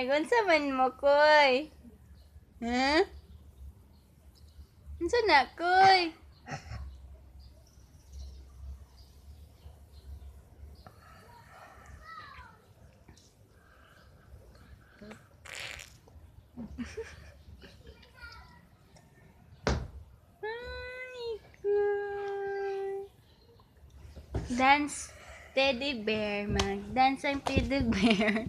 này con sao mình mà cười hả? Con sẽ nào cười cười. Dance. Teddy bear, mag-dance ang teddy bear.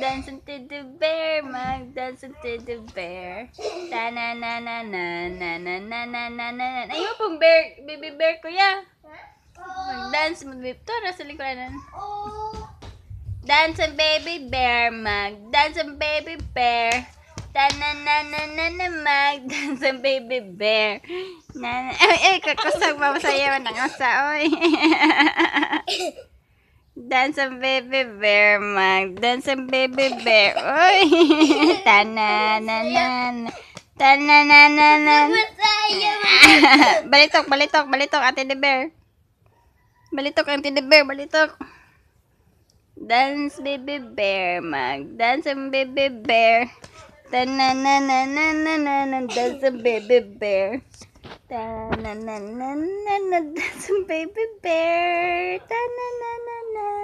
Dance ang teddy bear, mag-dance ang teddy bear. ta na na na na na na na na na na Ayaw pong bear, baby bear ko ya. Mag-dance, mag to nasa likuran. Dance ang baby bear, mag-dance ang baby bear. ta na na na na na mag-dance ang baby bear. Na, na, ay, ay, kakusag pa masayaw ng asa, oy. Dance ang baby bear, mag dance ang baby bear. Oy. Tana na na. Tana na na na. balitok, balitok, balitok, ate the bear. Balitok, ate the bear, balitok. Dance baby bear, mag dance ang baby bear. Tana na na na na na na dance ang baby bear. Ta na na na na na dance ang baby bear. Na na na na na.